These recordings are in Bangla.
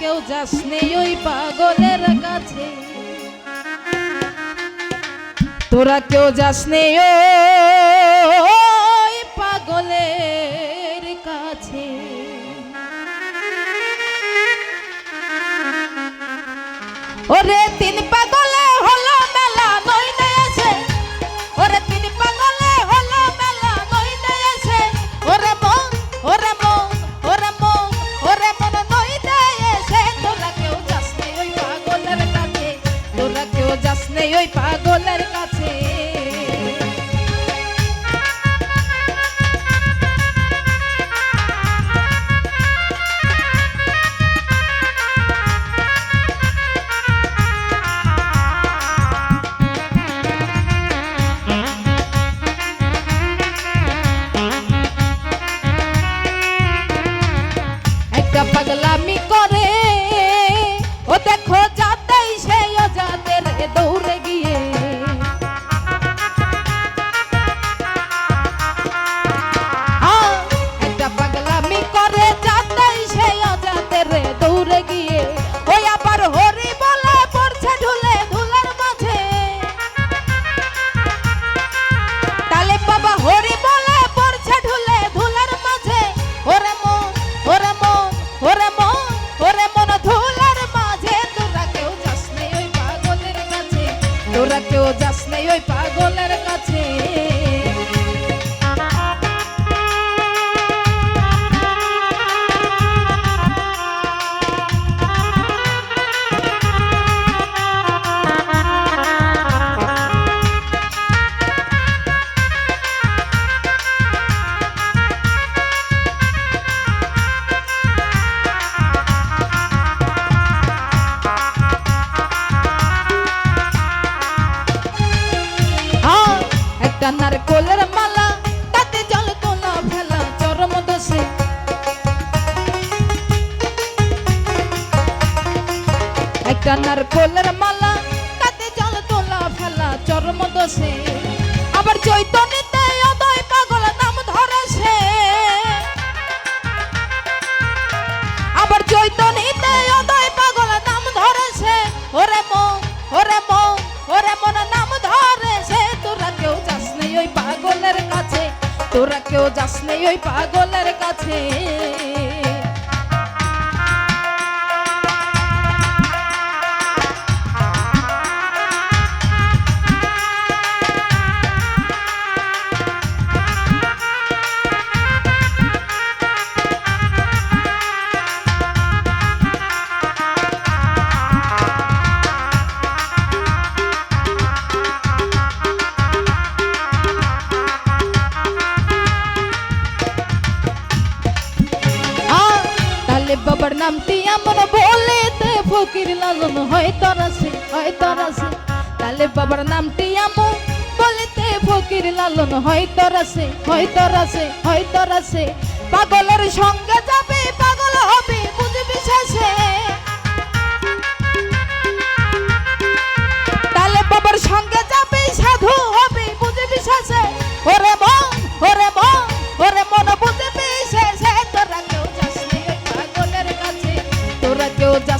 কেউ যাস নেই ওই পাগলের কাছে। তোরা কেউ যাস নেই ওই পাগলের কাছে। ওরে একটা নারকোলের মালা, তাতে জল তোলা ফেলা চরম দোষে। কানার কোলের মালা, তাতে জল তোলা ফেলা চরম দোষে। আবার চৈতন্যতে কেউ যাস নেই ওই পাগলের কাছে। নামটি এমন বলে তে ফকির লালন হয় তরাসে হয় তরাসে তালে বাবার নামটি এমন বলেতে ফকির লালন হয় তরাসে হয় তরাসে হয় তরাসে পাগলের সঙ্গে যাবে, পাগল হবে বুঝবি শেষে।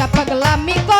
Capa Glamico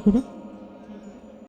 করে